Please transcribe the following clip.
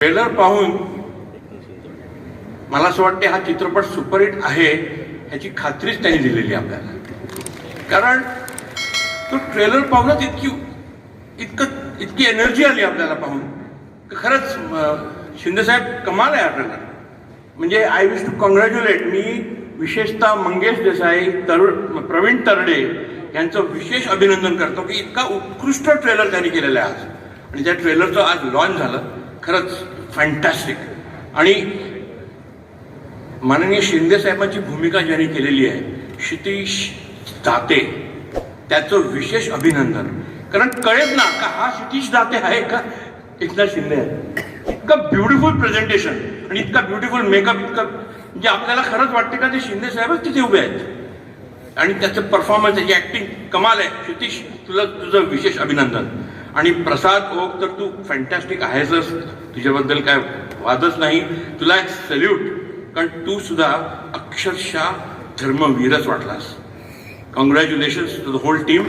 Trailer पाहून मला असं वाटते हा चित्रपट सुपरहिट आहे ह्याची खात्रीच त्यांनी दिलेली आहे आपल्याला. कारण तो ट्रेलर पाहूनच इतकी इतकं इतकी एनर्जी आली आपल्याला पाहून. खरंच शिंदेसाहेब कमाल आहे हा ट्रेलर म्हणजे आय विश टू कॉंग्रॅच्युलेट मी विशेषतः मंगेश देसाई तरुण प्रवीण तरडे यांचं विशेष अभिनंदन करतो की इतका उत्कृष्ट ट्रेलर त्यांनी केलेला आहे आज. आणि त्या ट्रेलरचं आज लॉन्च झालं. खरंच फॅन्टॅस्टिक आणि माननीय शिंदे साहेबांची भूमिका ज्यांनी केलेली आहे क्षितिश दाते त्याचं विशेष अभिनंदन. कारण कळेल ना का हा क्षितिश दाते आहे का? एकनाथ शिंदे आहे. इतकं ब्युटिफुल प्रेझेंटेशन आणि इतका ब्युटिफुल मेकअप इतकं म्हणजे आपल्याला खरंच वाटते का ते शिंदे साहेबच तिथे उभे आहेत. आणि त्याचं परफॉर्मन्स त्याची ऍक्टिंग कमाल आहे. क्षितिश तुला तुझं विशेष अभिनंदन. आणि प्रसाद ओक तर तू फॅन्टॅस्टिक आहेसच तुझ्याबद्दल काय वादच नाही. तुला एक सल्यूट कारण तू सुद्धा अक्षरशः धर्मवीरच वाटलास. Congratulations to the whole team